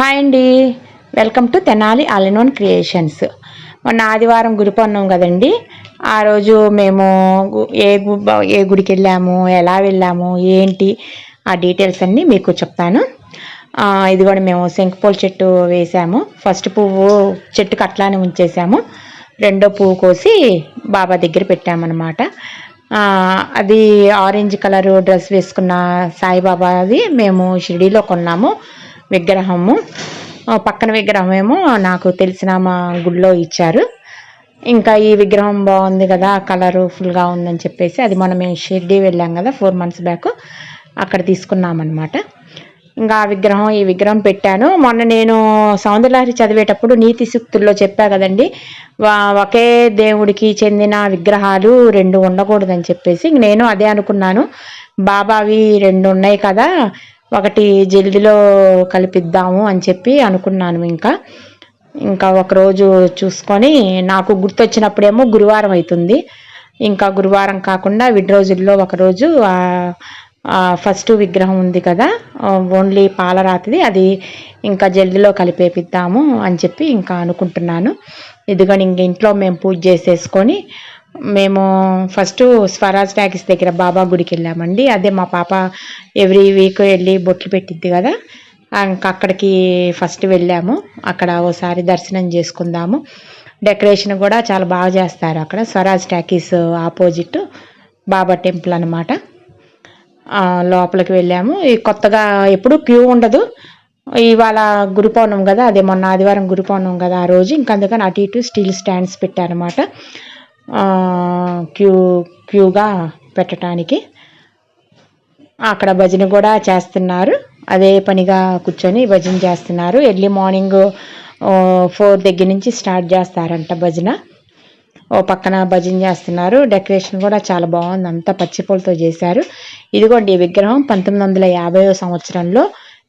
Hi అండి. Welcome to Tenali all creations. మొన్న ఆదివారం గురి పన్నాం కదండి. ఆ రోజు మేము గు- ఏ గు- ఏ గుడికి వెళ్ళాము ఎలా వెళ్ళాము ఏంటి ఆ డీటెయిల్స్ అన్నీ మీకు చెప్తాను. ఇది కూడా మేము శంకుపూల చెట్టు వేసాము. ఫస్ట్ పువ్వు చెట్టుకు అట్లానే ఉంచేసాము రెండో పువ్వు కోసి బాబా దగ్గర పెట్టామన్నమాట. అది ఆరెంజ్ కలర్ డ్రెస్ వేసుకున్న సాయిబాబాది మేము షిరిడీలో కొన్నాము. విగ్రహము. పక్కన విగ్రహం ఏమో నాకు తెలిసిన మా గుడిలో ఇచ్చారు. ఇంకా ఈ విగ్రహం బాగుంది కదా కలర్ఫుల్గా ఉందని చెప్పేసి అది మనం మేము షిర్డీ వెళ్ళాం కదా ఫోర్ మంత్స్ బ్యాక్ అక్కడ తీసుకున్నాం అనమాట ఇంకా ఆ విగ్రహం ఈ విగ్రహం పెట్టాను. మొన్న నేను సౌందర్యలహరి చదివేటప్పుడు నీతి సూక్తుల్లో చెప్పా కదండి ఒకే దేవుడికి చెందిన విగ్రహాలు రెండు ఉండకూడదని చెప్పేసి నేను అదే అనుకున్నాను. బాబావి రెండు ఉన్నాయి కదా ఒకటి జల్దిలో కలిపిద్దాము అని చెప్పి అనుకున్నాను ఇంకా. ఇంకా ఒకరోజు చూసుకొని నాకు గుర్తొచ్చినప్పుడేమో గురువారం అవుతుంది ఇంకా గురువారం కాకుండా విడి రోజుల్లో ఒకరోజు ఫస్ట్ విగ్రహం ఉంది కదా ఓన్లీ పాలరాతిది అది ఇంకా జల్దిలో కలిపేపిద్దాము అని చెప్పి ఇంకా అనుకుంటున్నాను. ఇదిగోని ఇంక ఇంట్లో మేము పూజ చేసేసుకొని మేము ఫస్ట్ స్వరాజ్ ట్యాక్స్ దగ్గర బాబా గుడికి వెళ్ళామండి. అదే మా పాప ఎవ్రీ వీక్ వెళ్ళి బొట్లు పెట్టిద్ది కదా. ఇంకా అక్కడికి ఫస్ట్ వెళ్ళాము. అక్కడ ఓసారి దర్శనం చేసుకుందాము. డెకరేషన్ కూడా చాలా బాగా చేస్తారు అక్కడ. Swaraj talkies opposite Baba temple అనమాట లోపలికి వెళ్ళాము. ఈ కొత్తగా ఎప్పుడు క్యూ ఉండదు. ఇవాళ గురు పౌర్ణం కదా. అదే మొన్న ఆదివారం గురు పౌర్ణం కదా ఆ రోజు. ఇంకా అందుకని అటు ఇటు స్టీల్ స్టాండ్స్ పెట్టారనమాట క్యూ క్యూగా పెట్టడానికి అక్కడ భజన కూడా చేస్తున్నారు. అదే పనిగా కూర్చొని భజన చేస్తున్నారు. ఎర్లీ మార్నింగ్ ఫోర్ దగ్గర నుంచి స్టార్ట్ చేస్తారంట భజన. ఓ పక్కన భజన చేస్తున్నారు. డెకరేషన్ కూడా చాలా బాగుంది. అంతా పచ్చిపూలతో చేశారు. ఇదిగోండి ఈ విగ్రహం పంతొమ్మిది వందల యాభైవ సంవత్సరంలో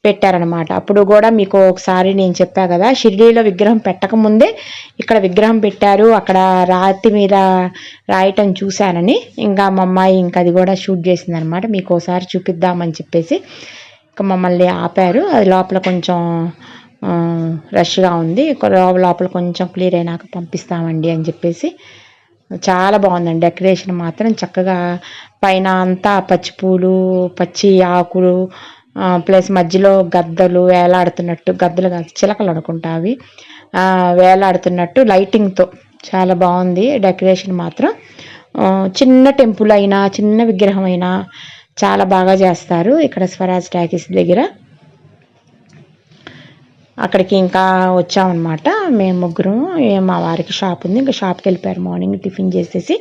పెట్టారనమాట అప్పుడు కూడా మీకు ఒకసారి నేను చెప్పా కదా షిరిడీలో విగ్రహం పెట్టకముందే ఇక్కడ విగ్రహం పెట్టారు అక్కడ రాతి మీద రాయటం చూశానని. ఇంకా మా అమ్మాయి ఇంకా అది కూడా షూట్ చేసింది అనమాట మీకు ఒకసారి చూపిద్దామని చెప్పేసి ఇంకా మమ్మల్ని ఆపారు. అది లోపల కొంచెం రష్గా ఉంది. లోపల కొంచెం క్లియర్ అయినాక పంపిస్తామండి అని చెప్పేసి. చాలా బాగుందండి డెకరేషన్ మాత్రం. చక్కగా పైన అంతా పచ్చి పూలు పచ్చి ఆకులు ప్లస్ మధ్యలో గద్దలు వేలాడుతున్నట్టు గద్దలు కాదు చిలకలు అనుకుంటా అవి. వేలాడుతున్నట్టు లైటింగ్తో చాలా బాగుంది డెకరేషన్ మాత్రం. చిన్న టెంపుల్ అయినా చిన్న విగ్రహం అయినా చాలా బాగా చేస్తారు ఇక్కడ స్వరాజ్ టాకీస్ దగ్గర. అక్కడికి ఇంకా వచ్చామన్నమాట మేము ముగ్గురం. మా వారికి షాప్ ఉంది. ఇంకా షాప్కి వెళ్ళిపోయారు. మార్నింగ్ టిఫిన్ చేసేసి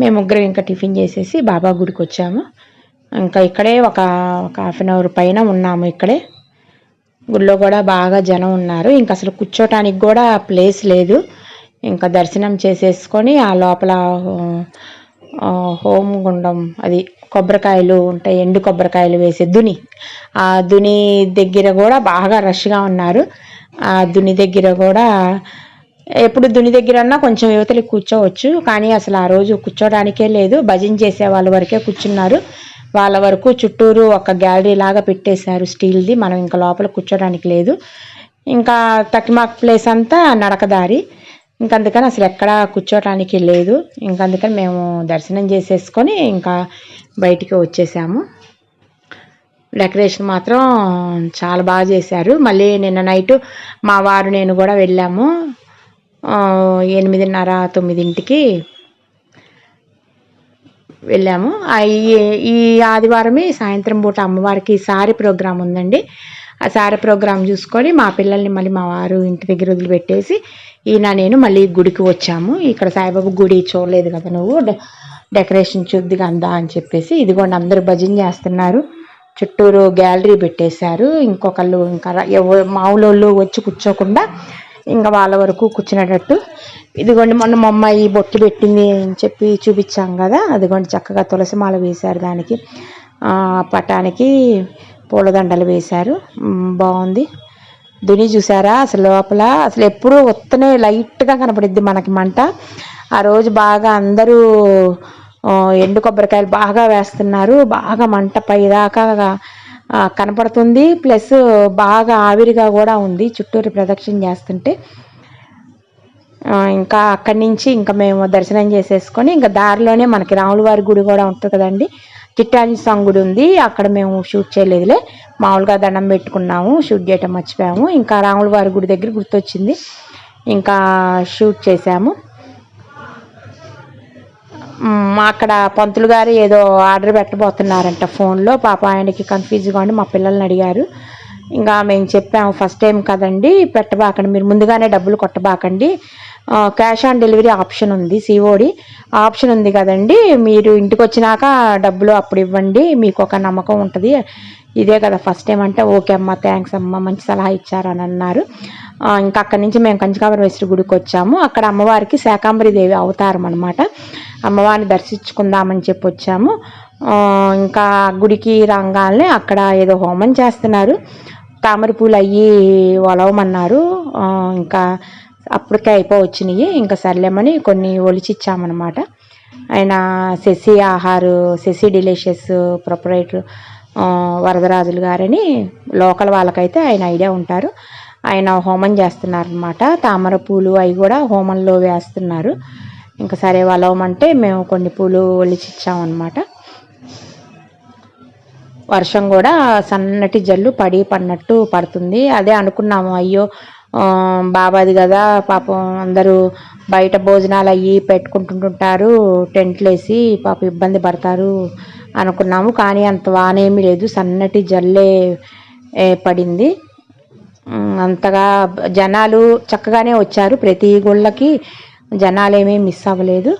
మేము ముగ్గురం ఇంకా టిఫిన్ చేసేసి బాబా గుడికి వచ్చాము. ఇంకా ఇక్కడే ఒక ఒక హాఫ్ అన్ అవర్ పైన ఉన్నాము ఇక్కడే. గుళ్ళో కూడా బాగా జనం ఉన్నారు. ఇంకా అసలు కూర్చోటానికి కూడా ప్లేస్ లేదు. ఇంకా దర్శనం చేసేసుకొని ఆ లోపల హోమ్ గుండం అది కొబ్బరికాయలు ఉంటాయి ఎండు కొబ్బరికాయలు వేసే దుని. ఆ దుని దగ్గర కూడా బాగా రష్గా ఉన్నారు. ఆ దుని దగ్గర కూడా ఎప్పుడు దుని దగ్గర అన్నా కొంచెం యువతలు కూర్చోవచ్చు. కానీ అసలు ఆ రోజు కూర్చోడానికే లేదు. భజన చేసే వాళ్ళ వరకే కూర్చున్నారు. వాళ్ళ వరకు చుట్టూరు ఒక గ్యాలరీ లాగా పెట్టేశారు. స్టీల్ది మనం ఇంకా లోపల కూర్చోడానికి లేదు. ఇంకా తక్కిమాక్ ప్లేస్ అంతా నడకదారి. ఇంక అందుకని అసలు ఎక్కడా కూర్చోటానికి లేదు. ఇంక అందుకని మేము దర్శనం చేసేసుకొని ఇంకా బయటికి వచ్చేసాము. డెకరేషన్ మాత్రం చాలా బాగా చేశారు. మళ్ళీ నిన్న నైట్ మా వారు నేను కూడా వెళ్ళాము. ఎనిమిదిన్నర తొమ్మిదింటికి. వెళ్ళాము. ఈ- ఈ ఆదివారమే సాయంత్రం పూట అమ్మవారికి సారీ ప్రోగ్రాం ఉందండి. ఆ సారీ ప్రోగ్రాం చూసుకొని మా పిల్లల్ని మళ్ళీ మా వారు ఇంటి దగ్గర వదిలిపెట్టేసి ఈయన నేను మళ్ళీ గుడికి వచ్చాము. ఇక్కడ సాయిబాబు గుడి చూడలేదు కదా నువ్వు? డె- డెకరేషన్ చూద్దిగా అందా అని చెప్పేసి ఇదిగోండి అందరూ భజన చేస్తున్నారు. చుట్టూరు గ్యాలరీ పెట్టేశారు. ఇంకొకళ్ళు ఇంకా ఎవ- మామూలు వచ్చి కూర్చోకుండా ఇంకా వాళ్ళ వరకు కూర్చునేటట్టు. ఇదిగోండి మొన్న మా అమ్మాయి బొట్టు పెట్టింది అని చెప్పి చూపించాం కదా అదిగోండి చక్కగా తులసి మాల వేశారు దానికి. పటానికి పూలదండలు వేశారు. బాగుంది. దుని చూసారా? అసలు లోపల అసలు ఎప్పుడూ వస్తనే లైట్గా కనపడిద్ది మనకి మంట. ఆ రోజు బాగా అందరూ ఎండు కొబ్బరికాయలు బాగా వేస్తున్నారు. బాగా మంట పైదాకా కనపడుతుంది. ప్లస్ బాగా ఆవిరిగా కూడా ఉంది. చుట్టూరు ప్రదక్షిణ చేస్తుంటే ఇంకా అక్కడి నుంచి ఇంకా మేము దర్శనం చేసేసుకొని ఇంకా దారిలోనే మనకి రాములవారి గుడి కూడా ఉంటుంది కదండి. చిట్టాంజీ స్వామి గుడి ఉంది. అక్కడ మేము షూట్ చేయలేదులే. మామూలుగా దండం పెట్టుకున్నాము. షూట్ చేయటం మర్చిపోయాము. ఇంకా రాములవారి గుడి దగ్గర గుర్తొచ్చింది. ఇంకా షూట్ చేసాము మా అక్కడ పంతులు గారు ఏదో ఆర్డర్ పెట్టబోతున్నారంట ఫోన్లో. పాప ఆయనకి కన్ఫ్యూజ్గా ఉండి మా పిల్లల్ని అడిగారు. ఇంకా మేము చెప్పాము ఫస్ట్ టైం కదండి పెట్టబాకండి. మీరు ముందుగానే డబ్బులు కొట్టబాకండి. క్యాష్ ఆన్ డెలివరీ ఆప్షన్ ఉంది సిఓడి ఆప్షన్ ఉంది కదండి మీరు ఇంటికి వచ్చినాక డబ్బులు అప్పుడు ఇవ్వండి మీకు ఒక నమ్మకం ఉంటుంది. ఇదే కదా ఫస్ట్ టైం అంటే ఓకే అమ్మ థ్యాంక్స్ అమ్మ మంచి సలహా ఇచ్చారు అని అన్నారు. ఇంకా అక్కడి నుంచి మేము కంచికాపురం వేశ్వరి గుడికి వచ్చాము. అక్కడ అమ్మవారికి శాకాంబరి దేవి అవతారం అనమాట అమ్మవారిని దర్శించుకుందామని చెప్పి వచ్చాము. ఇంకా గుడికి రాగానే అక్కడ ఏదో హోమం చేస్తున్నారు. తామర పూలు అయ్యి ఒలవమన్నారు ఇంకా అప్పటికే అయిపోవచ్చినాయి. ఇంకా సర్లేమని కొన్ని ఒలిచిచ్చామన్నమాట. ఆయన శశి ఆహారు శశి డిలీషియస్ ప్రొపరేటర్ వరదరాజులు గారని లోకల్ వాళ్ళకైతే ఆయన ఐడియా ఉంటారు. ఆయన హోమం చేస్తున్నారనమాట తామర పూలు అవి కూడా హోమంలో వేస్తున్నారు. ఇంకా సరే వలవమంటే మేము కొన్ని పూలు ఒలిచిచ్చామన్నమాట. వర్షం కూడా సన్నటి జల్లు పడి పడినట్టు పడుతుంది. అదే అనుకున్నాము అయ్యో బాబాది కదా పాపం అందరూ బయట భోజనాలు అయ్యి పెట్టుకుంటుంటుంటారు టెంట్లు వేసి పాపం ఇబ్బంది పడతారు అనుకున్నాము కానీ అంత వానేమీ లేదు. సన్నటి జల్లే పడింది. అంతగా జనాలు చక్కగానే వచ్చారు. ప్రతి గుళ్ళకి జనాలు ఏమీ మిస్ అవ్వలేదు.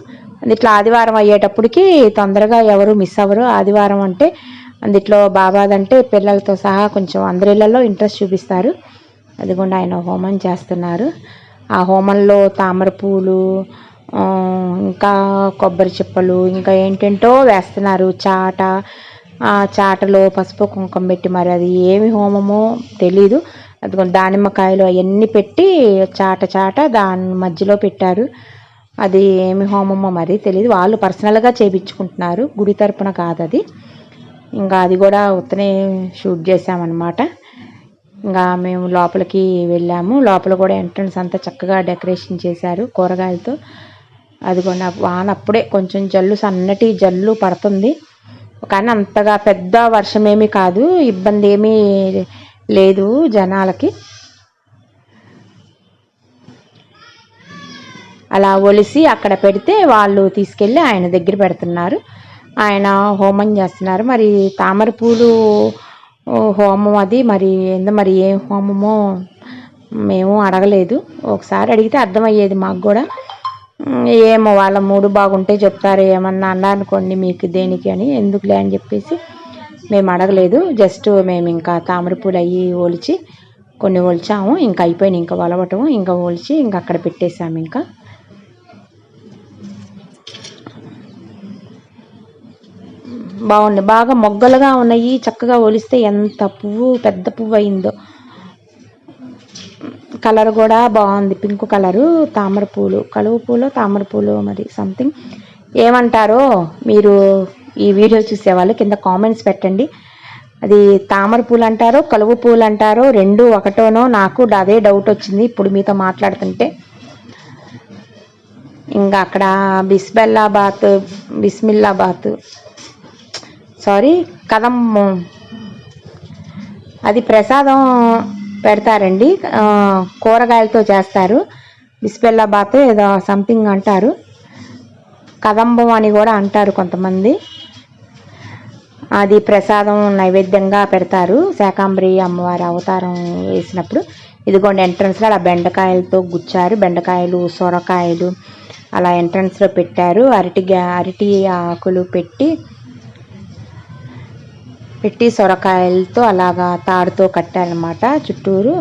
ఇట్లా ఆదివారం అయ్యేటప్పటికి తొందరగా ఎవరు మిస్ అవ్వరు. ఆదివారం అంటే అందుట్లో బాబాదంటే పిల్లలతో సహా కొంచెం అందరిళ్ళలో ఇంట్రెస్ట్ చూపిస్తారు. అదిగోండి ఆయన హోమం చేస్తున్నారు. ఆ హోమంలో తామర పూలు ఇంకా కొబ్బరి చిప్పలు ఇంకా ఏంటంటో వేస్తున్నారు. చాట ఆ చాటలో పసుపు కుంకుమ పెట్టి మరి అది ఏమి హోమమో తెలీదు. అది దానిమ్మకాయలు అవన్నీ పెట్టి చాట చాట దాని మధ్యలో పెట్టారు. అది ఏమి హోమమో మరి తెలియదు వాళ్ళు పర్సనల్గా చేయించుకుంటున్నారు గుడి తరపున కాదు అది ఇంకా అది కూడా ఉత్తనే షూట్ చేసామన్నమాట ఇంకా మేము లోపలికి వెళ్ళాము. లోపల కూడా ఎంట్రన్స్ అంతా చక్కగా డెకరేషన్ చేశారు కూరగాయలతో. అదిగోండి నా వాన అప్పుడే కొంచెం జల్లు సన్నటి జల్లు పడుతుంది. కానీ అంతగా పెద్ద వర్షం ఏమీ కాదు ఇబ్బంది ఏమీ లేదు జనాలకి. అలా ఒలిసి అక్కడ పెడితే వాళ్ళు తీసుకెళ్ళి ఆయన దగ్గర పెడుతున్నారు. ఆయన హోమం చేస్తున్నారు. మరి తామర పూలు హోమం అది మరి ఏందో? మరి ఏం హోమమో మేము అడగలేదు. ఒకసారి అడిగితే అర్థమయ్యేది మాకు కూడా. ఏమో వాళ్ళ మూడు బాగుంటే చెప్తారు ఏమన్నా అన్నా అనుకోండి మీకు దేనికి అని ఎందుకులే అని చెప్పేసి మేము అడగలేదు. జస్ట్ మేము ఇంకా తామరపూలు అయ్యి ఒలిచి కొన్ని ఒలిచాము ఇంకా అయిపోయినాయి ఇంకా వలవటము ఇంకా ఒలిచి ఇంకా అక్కడ పెట్టేసాము ఇంకా. బాగుంది. బాగా మొగ్గలుగా ఉన్నాయి చక్కగా ఒలిస్తే ఎంత పువ్వు పెద్ద పువ్వు అయిందో. కలర్ కూడా బాగుంది. పింక్ కలరు తామర పూలు. కలువ పూలు తామర పూలు మరి సంథింగ్ ఏమంటారో మీరు ఈ వీడియో చూసేవాళ్ళు కింద కామెంట్స్ పెట్టండి. అది తామర పూలు అంటారో కలువ పూలు అంటారో రెండు ఒకటోనో నాకు అదే డౌట్ వచ్చింది. ఇప్పుడు మీతో మాట్లాడుతుంటే ఇంకా అక్కడ బిస్బెల్లాబాత్ బిస్మిల్లాబాత్. సారీ కదమ్ అది ప్రసాదం పెడతారండి. కూరగాయలతో చేస్తారు. బిస్బెల్లాబాత్ ఏదో సంథింగ్ అంటారు. కదంబం అని కూడా అంటారు కొంతమంది. అది ప్రసాదం నైవేద్యంగా పెడతారు. శాకాంబరి అమ్మవారి అవతారం వేసినప్పుడు. ఇదిగోండి ఎంట్రన్స్లో అలా బెండకాయలతో గుచ్చారు. బెండకాయలు సొరకాయలు అలా ఎంట్రన్స్లో పెట్టారు. అరటి అరటి ఆకులు పెట్టి పెట్టి సొరకాయలతో అలాగా తాడుతో కట్టారనమాట చుట్టూరు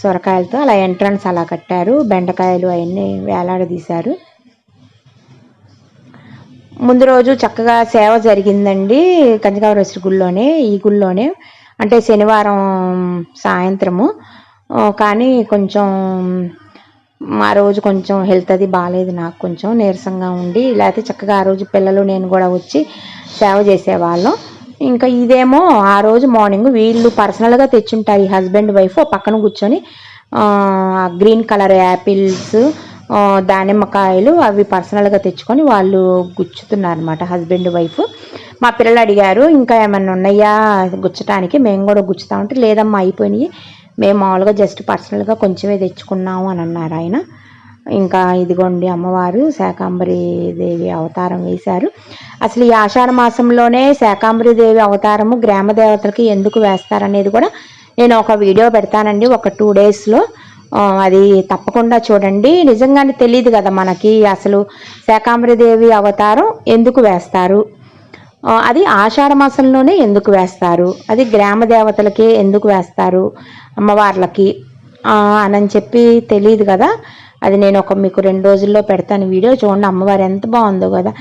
సొరకాయలతో అలా ఎంట్రన్స్ అలా కట్టారు. బెండకాయలు అవన్నీ వేలాడదీశారు. ముందు రోజు చక్కగా సేవ జరిగిందండి కంచకావరేశ్వరి గుళ్ళోనే ఈ గుళ్ళోనే. అంటే శనివారం సాయంత్రము. కానీ కొంచెం ఆ రోజు కొంచెం హెల్త్ అది బాగాలేదు నాకు కొంచెం నీరసంగా ఉండి లేకపోతే చక్కగా ఆ రోజు పిల్లలు నేను కూడా వచ్చి సేవ చేసేవాళ్ళం. ఇంకా ఇదేమో ఆ రోజు మార్నింగ్ వీళ్ళు పర్సనల్గా తెచ్చుంటారు ఈ హస్బెండ్ వైఫ్ పక్కన కూర్చొని గ్రీన్ కలర్ యాపిల్స్ దానిమ్మకాయలు అవి పర్సనల్గా తెచ్చుకొని వాళ్ళు గుచ్చుతున్నారు అనమాట హస్బెండ్ వైఫ్ మా పిల్లలు అడిగారు ఇంకా ఏమన్నా ఉన్నాయా గుచ్చటానికి? మేము కూడా గుచ్చుతా ఉంటే లేదమ్మా అయిపోయినాయి. మేము మామూలుగా జస్ట్ పర్సనల్గా కొంచెమే తెచ్చుకున్నాము అని అన్నారు ఆయన. ఇంకా ఇదిగోండి అమ్మవారు శాకాంబరి దేవి అవతారం వేశారు. అసలు ఈ ఆషాఢ మాసంలోనే శాకాంబరి దేవి అవతారము గ్రామ దేవతలకి ఎందుకు వేస్తారనేది కూడా నేను ఒక వీడియో పెడతానండి. ఒక టూ డేస్లో అది తప్పకుండా చూడండి. నిజంగానే తెలియదు కదా మనకి అసలు శాకాంబరిదేవి అవతారం ఎందుకు వేస్తారు? అది ఆషాఢ మాసంలోనే ఎందుకు వేస్తారు? అది గ్రామ దేవతలకి ఎందుకు వేస్తారు? అమ్మవార్లకి అని చెప్పి తెలియదు కదా. అది నేను ఒక మీకు రెండు రోజుల్లో పెడతాను వీడియో. చూడండి అమ్మవారు ఎంత బాగుందో కదా.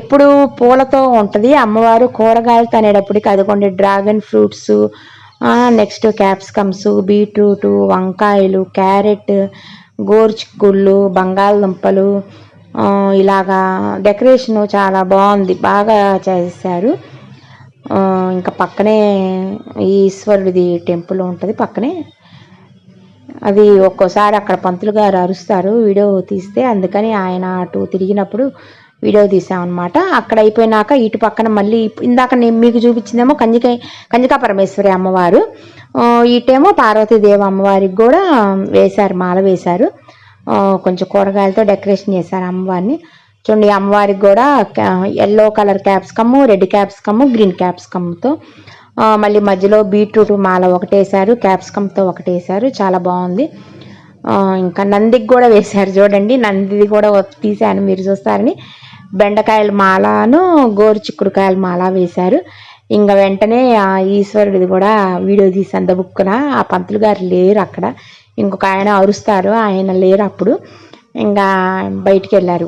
ఎప్పుడు పూలతో ఉంటుంది. అమ్మవారు కూరగాయలు తనేటప్పటికి అదిగోండి dragon fruits next capsicums beetroot వంకాయలు క్యారెట్ గోర్చిక్కుళ్ళు బంగాళదుంపలు ఇలాగా డెకరేషన్ చాలా బాగుంది. బాగా చేశారు. ఇంకా పక్కనే ఈశ్వరుడిది టెంపుల్ ఉంటుంది పక్కనే. అది ఒక్కోసారి అక్కడ పంతులు గారు అరుస్తారు వీడియో తీస్తే. అందుకని ఆయన అటు తిరిగినప్పుడు వీడియో తీసామన్నమాట. అక్కడ అయిపోయినాక ఇటు పక్కన మళ్ళీ ఇందాక నేను మీకు చూపించిందేమో కంజిక కంజికా పరమేశ్వరి అమ్మవారు. ఇటేమో పార్వతీదేవి అమ్మవారికి కూడా వేశారు మాల వేశారు. కొంచెం కూరగాయలతో డెకరేషన్ చేశారు అమ్మవారిని. చూడండి అమ్మవారికి కూడా yellow colour capsicum red capsicum green క్యాప్సికమ్తో మళ్ళీ మధ్యలో బీట్రూట్ మాల ఒకటేసారు క్యాప్సికమ్తో ఒకటేసారు చాలా బాగుంది. ఇంకా నందికి కూడా వేశారు చూడండి నందిది కూడా తీశాను మీరు చూస్తారని. బెండకాయల మాలను గోరు చిక్కుడుకాయల మాల వేశారు. ఇంకా వెంటనే ఈశ్వరుడిది కూడా వీడియో తీసి అందబుక్కున ఆ పంతులు గారు లేరు అక్కడ. ఇంకొక ఆయన అరుస్తారు ఆయన లేరు అప్పుడు. ఇంకా బయటికి వెళ్ళారు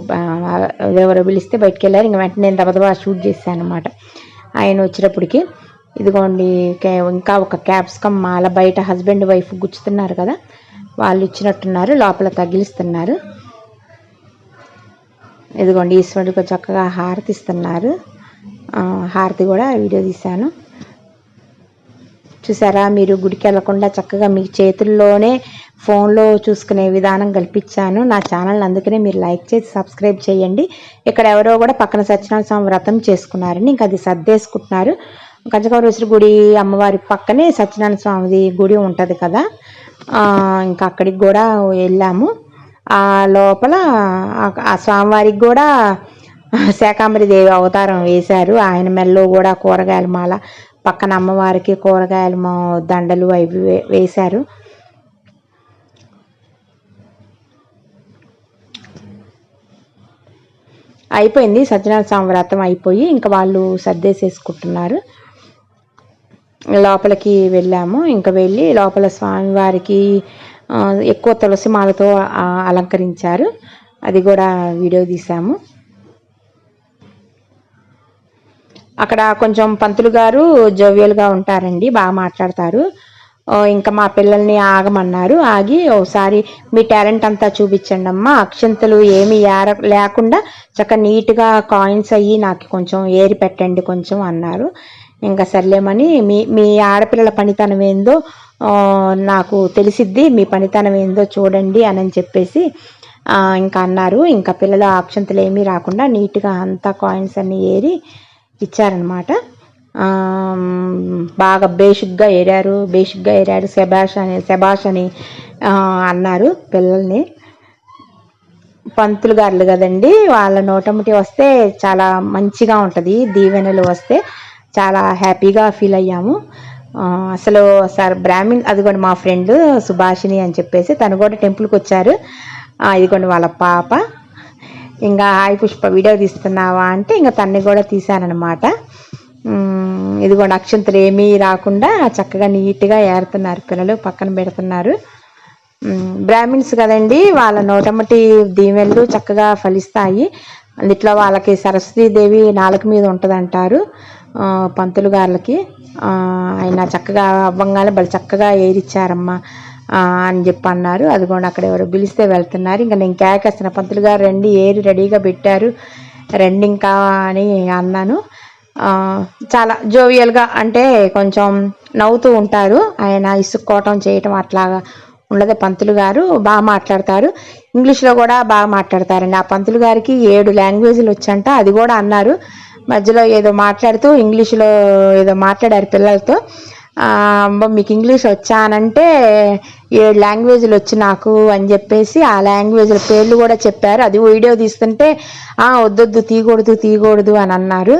ఎవరో పిలిస్తే బయటికి వెళ్ళారు. ఇంకా వెంటనే నేను దబదబా షూట్ చేశాను అనమాట ఆయన వచ్చేటప్పటికి ఇదిగోండి ఇంకా ఒక క్యాప్సికమ్ మాల బయట హస్బెండ్ వైఫ్ గుచ్చుతున్నారు కదా వాళ్ళు ఇచ్చినట్టున్నారు లోపల తగిలిస్తున్నారు. ఇదిగోండి ఈశ్వరుడికి చక్కగా హారతి ఇస్తున్నారు హారతి కూడా వీడియో తీశాను. చూసారా మీరు గుడికి వెళ్ళకుండా చక్కగా మీ చేతుల్లోనే ఫోన్లో చూసుకునే విధానం కల్పించాను. నా ఛానల్ అందుకనే మీరు లైక్ చేసి సబ్స్క్రైబ్ చేయండి. ఇక్కడ ఎవరో కూడా పక్కన సత్యనారాయణ స్వామి వ్రతం చేసుకున్నారని ఇంకా అది సర్దేసుకుంటున్నారు. కంచకవరేశ్వరి గుడి అమ్మవారి పక్కనే సత్యనారాయణ స్వామిది గుడి ఉంటుంది కదా. ఇంకా అక్కడికి కూడా వెళ్ళాము. ఆ లోపల ఆ స్వామివారికి కూడా శాకాంబరి దేవి అవతారం వేశారు. ఆయన మెల్లో కూడా కూరగాయల మాల పక్కన అమ్మవారికి కూరగాయల దండలు అవి వేశారు. అయిపోయింది. సత్యనారాయణ స్వామి వ్రతం అయిపోయి ఇంకా వాళ్ళు సర్దేసేసుకుంటున్నారు. లోపలికి వెళ్ళాము. ఇంకా వెళ్ళి లోపల స్వామివారికి ఎక్కువ తులసి మాలతో అలంకరించారు. అది కూడా వీడియో తీసాము. అక్కడ కొంచెం పంతులు గారు జోవియల్గా ఉంటారండి బాగా మాట్లాడతారు. ఇంకా మా పిల్లల్ని ఆగమన్నారు. ఆగి ఒకసారి మీ టాలెంట్ అంతా చూపించండి అమ్మా. అక్షంతలు ఏమి ఏర లేకుండా చక్కగా నీట్గా కాయిన్స్ అయ్యి నాకు కొంచెం ఏరి పెట్టండి కొంచెం అన్నారు. ఇంకా సర్లేమని మీ మీ ఆడపిల్లల పనితనం ఏందో నాకు తెలిసిద్ది మీ పనితనం ఏందో చూడండి అని చెప్పేసి ఇంకా అన్నారు. ఇంకా పిల్లల అక్షంతలు ఏమీ రాకుండా నీట్గా అంతా కాయిన్స్ అన్నీ ఏరి ఇచ్చారనమాట. బాగా బేసిక్గా ఏరారు బేసిక్గా ఏరారు శబాష్ అని శబాష్ అని అన్నారు పిల్లల్ని. పంతులు గారులు కదండి వాళ్ళ నోటముటి వస్తే చాలా మంచిగా ఉంటుంది దీవెనలు వస్తే. చాలా హ్యాపీగా ఫీల్ అయ్యాము. అసలు సార్ బ్రాహ్మిన్ అదిగోండి మా ఫ్రెండ్ సుభాషిణి అని చెప్పేసి తను కూడా టెంపుల్కి వచ్చారు. ఇదిగోండి వాళ్ళ పాప. ఇంకా హాయ్ పుష్ప వీడియో తీస్తున్నావా అంటే ఇంకా తన్ని కూడా తీశానమాట ఇదిగోండి అక్షంతలు ఏమీ రాకుండా చక్కగా నీట్గా ఏరుతున్నారు పిల్లలు పక్కన పెడుతున్నారు. బ్రాహ్మిన్స్ కదండి వాళ్ళ నోటమ్మటి దీవెళ్ళు చక్కగా ఫలిస్తాయి. అందుట్లో వాళ్ళకి సరస్వతీదేవి నాలుక మీద ఉంటుంది అంటారు పంతులు గారికి ఆయన చక్కగా అవ్వంగానే బలి చక్కగా ఏరిచ్చారమ్మా అని చెప్పి అన్నారు అది కూడా అక్కడ ఎవరు పిలిస్తే వెళ్తున్నారు. ఇంకా నేను కేకేస్తున్న పంతులు గారు రండి ఏరి రెడీగా పెట్టారు. రండి ఇంకా అని అన్నాను. చాలా జోవియల్గా అంటే కొంచెం నవ్వుతూ ఉంటారు. ఆయన ఇసుక్కోవటం చేయటం అట్లాగా ఉండదు. పంతులు గారు బాగా మాట్లాడతారు. ఇంగ్లీష్లో కూడా బాగా మాట్లాడతారండి. ఆ పంతులు గారికి ఏడు లాంగ్వేజ్లు వచ్చంట అది కూడా అన్నారు. మధ్యలో ఏదో మాట్లాడుతూ ఇంగ్లీష్లో ఏదో మాట్లాడారు పిల్లలతో. ఆ, మీకు ఇంగ్లీష్ వచ్చా? అనంటే ఏడు లాంగ్వేజ్లు వచ్చి నాకు అని చెప్పేసి ఆ లాంగ్వేజ్ల పేర్లు కూడా చెప్పారు. అది వీడియో తీస్తుంటే వద్దొద్దు తీయకూడదు తీయకూడదు అని అన్నారు.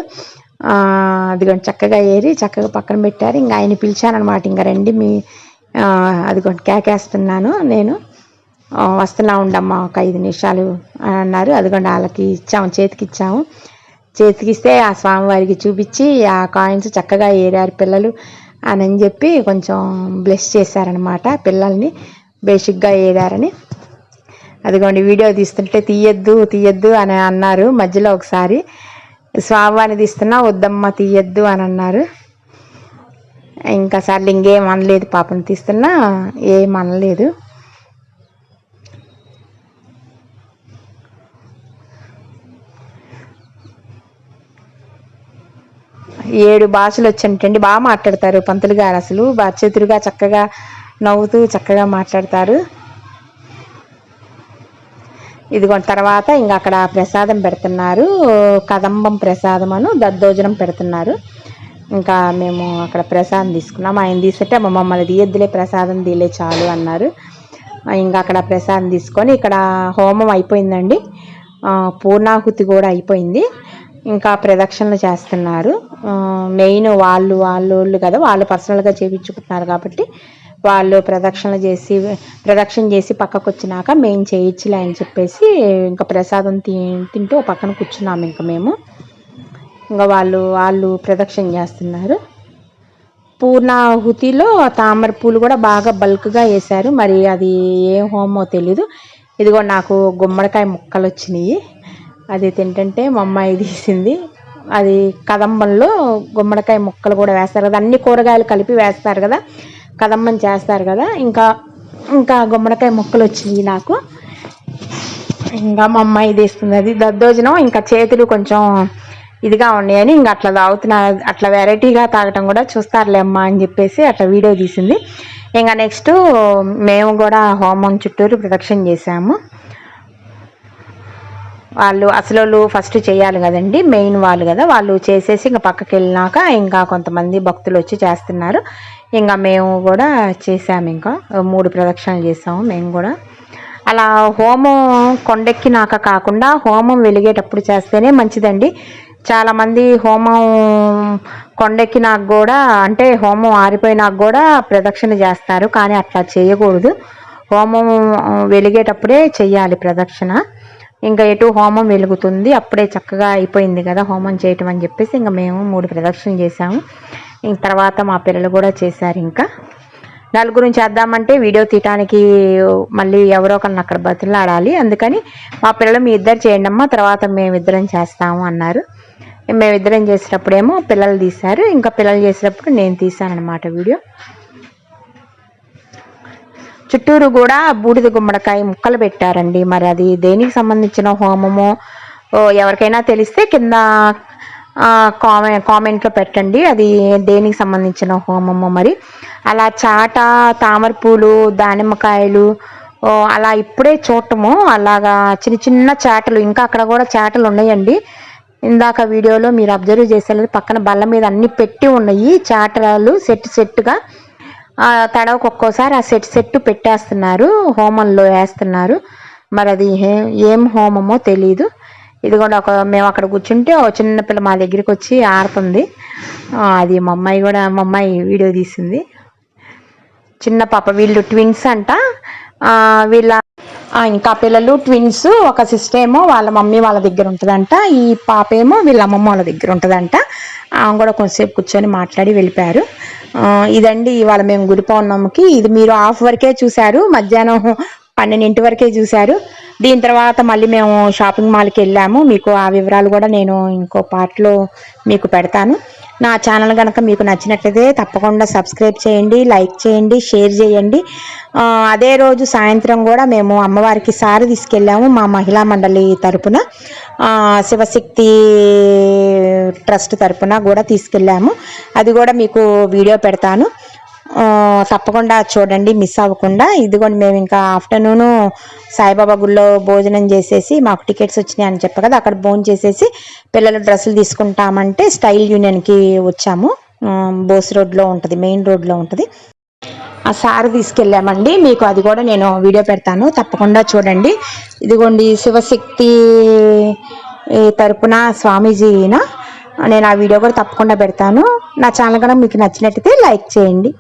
అదిగోండి చక్కగా ఏరి చక్కగా పక్కన పెట్టారు. ఇంకా ఆయన పిలిచానమాట ఇంకా రండి మీ ఆ, అదిగోండి కేకేస్తున్నాను నేను. వస్తున్నా ఉండమ్మా ఒక ఐదు నిమిషాలు అని అన్నారు. అదిగోండి వాళ్ళకి ఇచ్చాము చేతికి ఇచ్చాము. చేతికిస్తే ఆ స్వామివారికి చూపించి ఆ కాయిన్స్ చక్కగా ఏరారు పిల్లలు అని అని చెప్పి కొంచెం బ్లెస్ చేశారనమాట పిల్లల్ని. బేసిక్గా ఏరారని. అదిగోండి వీడియో తీస్తుంటే తీయద్దు తీయద్దు అని అన్నారు. మధ్యలో ఒకసారి స్వామివారిని తీస్తున్నా వద్దమ్మ తీయద్దు అని అన్నారు. ఇంకా సర్లు ఇంకేం అనలేదు పాపను తీస్తున్నా ఏం అనలేదు. ఏడు భాషలు వచ్చంటండి. బాగా మాట్లాడతారు పంతులు గారు అసలు. బాధ్యతులుగా చక్కగా నవ్వుతూ చక్కగా మాట్లాడతారు. ఇదిగోండి తర్వాత ఇంకా అక్కడ ప్రసాదం పెడుతున్నారు. కదంబం ప్రసాదం అను దద్దోజనం పెడుతున్నారు. ఇంకా మేము అక్కడ ప్రసాదం తీసుకున్నాం. ఆయన తీసుకుంటే మా మమ్మల్ని తీయద్దులే ప్రసాదం తీలే చాలు అన్నారు. ఇంకా అక్కడ ప్రసాదం తీసుకొని ఇక్కడ హోమం అయిపోయిందండి. పూర్ణాహుతి కూడా అయిపోయింది. ఇంకా ప్రదక్షిణలు చేస్తున్నారు. మెయిన్ వాళ్ళు వాళ్ళు వాళ్ళు కదా వాళ్ళు పర్సనల్గా చేయించుకుంటున్నారు కాబట్టి వాళ్ళు ప్రదక్షిణలు చేసి ప్రదక్షిణ చేసి పక్కకు వచ్చినాక మేము చేయించలే అని చెప్పేసి ఇంకా ప్రసాదం తి తింటూ పక్కన కూర్చున్నాము ఇంకా మేము. ఇంకా వాళ్ళు వాళ్ళు ప్రదక్షిణ చేస్తున్నారు. పూర్ణాహుతిలో తామర పూలు కూడా బాగా బల్క్గా వేశారు. మరి అది ఏ హోమో తెలీదు. ఇదిగో నాకు గుమ్మడికాయ ముక్కలు వచ్చినాయి అది తింటుంటే మా అమ్మాయి తీసింది. అది కదంబంలో గుమ్మడికాయ ముక్కలు కూడా వేస్తారు కదా అన్ని కూరగాయలు కలిపి వేస్తారు కదా కదంబం చేస్తారు కదా ఇంకా ఇంకా గుమ్మడికాయ ముక్కలు వచ్చినాయి నాకు. ఇంకా మా అమ్మాయి తీస్తుంది అది దద్దోజనం ఇంకా చేతులు కొంచెం ఇదిగా ఉన్నాయని ఇంకా అట్లా తాగుతున్నా అట్లా వెరైటీగా తాగటం కూడా చూస్తారులే అమ్మా అని చెప్పేసి అట్లా వీడియో తీసింది. ఇంకా నెక్స్ట్ మేము కూడా హోమం చుట్టూరు ప్రదక్షిణ చేసాము వాళ్ళు అసలు వాళ్ళు ఫస్ట్ చేయాలి కదండి మెయిన్ వాళ్ళు కదా. వాళ్ళు చేసేసి ఇంకా పక్కకి వెళ్ళినాక ఇంకా కొంతమంది భక్తులు వచ్చి చేస్తున్నారు. ఇంకా మేము కూడా చేసాము ఇంకా. మూడు ప్రదక్షిణలు చేసాము మేము కూడా. అలా హోమం కొండెక్కినాక కాకుండా హోమం వెలిగేటప్పుడు చేస్తేనే మంచిదండి. చాలామంది హోమం కొండెక్కినాక కూడా అంటే హోమం ఆరిపోయినాక కూడా ప్రదక్షిణ చేస్తారు. కానీ అట్లా చేయకూడదు. హోమం వెలిగేటప్పుడే చెయ్యాలి ప్రదక్షిణ. ఇంకా ఎటు హోమం వెలుగుతుంది అప్పుడే చక్కగా అయిపోయింది కదా హోమం చేయటం అని చెప్పేసి ఇంకా మేము మూడు ప్రదక్షిణలు చేసాము ఇంక తర్వాత మా పిల్లలు కూడా చేశారు ఇంకా. నలుగురు చేద్దామంటే వీడియో తీయటానికి మళ్ళీ ఎవరో ఒకరిని అక్కడ బతులాడాలి. అందుకని మా పిల్లలు మీ ఇద్దరు చేయండి అమ్మా తర్వాత మేమిద్దరం చేస్తాము అన్నారు. మేమిద్దరం చేసేటప్పుడేమో పిల్లలు తీశారు. ఇంకా పిల్లలు చేసేటప్పుడు నేను తీశాను అనమాట వీడియో. చుట్టూరు కూడా బూడిద గుమ్మడికాయ ముక్కలు పెట్టారండి. మరి అది దేనికి సంబంధించిన హోమమో ఓ, ఎవరికైనా తెలిస్తే కింద కామె కామెంట్లో పెట్టండి. అది దేనికి సంబంధించిన హోమమో మరి. అలా చాట తామర పూలు దానిమ్మకాయలు అలా ఇప్పుడే చూడటము. అలాగా చిన్న చిన్న చాటలు ఇంకా అక్కడ కూడా చాటలు ఉన్నాయండి. ఇందాక వీడియోలో మీరు అబ్జర్వ్ చేసేది పక్కన బల్ల మీద అన్ని పెట్టి ఉన్నాయి. చాటలు సెట్ సెట్గా ఆ తడవకు ఒక్కోసారి ఆ సెట్ సెట్ పెట్టేస్తున్నారు హోమంలో వేస్తున్నారు. మరి అది ఏం హోమమో తెలీదు. ఇది కూడా ఒక మేము అక్కడ కూర్చుంటే ఒక చిన్న పిల్ల మా దగ్గరికి వచ్చి ఆడుతుంది. అది మా అమ్మాయి కూడా మా అమ్మాయి వీడియో తీసింది. చిన్న పాప వీళ్ళు ట్విన్స్ అంట. వీళ్ళ ఇంకా పిల్లలు ట్విన్స్ ఒక సిస్టర్ ఏమో వాళ్ళ మమ్మీ వాళ్ళ దగ్గర ఉంటుందంట. ఈ పాప ఏమో వీళ్ళ అమ్మమ్మ వాళ్ళ దగ్గర ఉంటుందంట. ఆమె కూడా కొంతసేపు కూర్చొని మాట్లాడి వెళ్ళిపోయారు. ఇదండి ఇవాళ మేము గుడి పౌర్ణమికి. ఇది మీరు హాఫ్ వరకే చూశారు మధ్యాహ్నం పన్నెండింటి వరకే చూశారు. దీని తర్వాత మళ్ళీ మేము షాపింగ్ మాల్కి వెళ్ళాము. మీకు ఆ వివరాలు కూడా నేను ఇంకో పార్ట్లో మీకు పెడతాను. నా ఛానల్ కనుక మీకు నచ్చినట్లయితే తప్పకుండా సబ్స్క్రైబ్ చేయండి లైక్ చేయండి షేర్ చేయండి. అదే రోజు సాయంత్రం కూడా మేము అమ్మవారికి సారి తీసుకెళ్ళాము మా మహిళా మండలి తరపున. శివశక్తి ట్రస్ట్ తరపున కూడా తీసుకెళ్ళాము. అది కూడా మీకు వీడియో పెడతాను. తప్పకుండా చూడండి మిస్ అవ్వకుండా. ఇదిగోండి మేము ఇంకా ఆఫ్టర్నూన్ సాయిబాబా గుళ్ళో భోజనం చేసేసి మాకు టికెట్స్ వచ్చినాయి అని చెప్పా కదా అక్కడ భోజనం చేసేసి పిల్లలు డ్రెస్సులు తీసుకుంటామంటే స్టైల్ యూనియన్కి వచ్చాము. బోస్ రోడ్లో ఉంటుంది మెయిన్ రోడ్లో ఉంటుంది. ఆ సారి తీసుకెళ్ళామండి. మీకు అది కూడా నేను వీడియో పెడతాను. తప్పకుండా చూడండి. ఇదిగోండి శివశక్తి తరపున స్వామీజీన నేను ఆ వీడియో కూడా తప్పకుండా పెడతాను. నా ఛానల్ కూడా మీకు నచ్చినట్టయితే లైక్ చేయండి.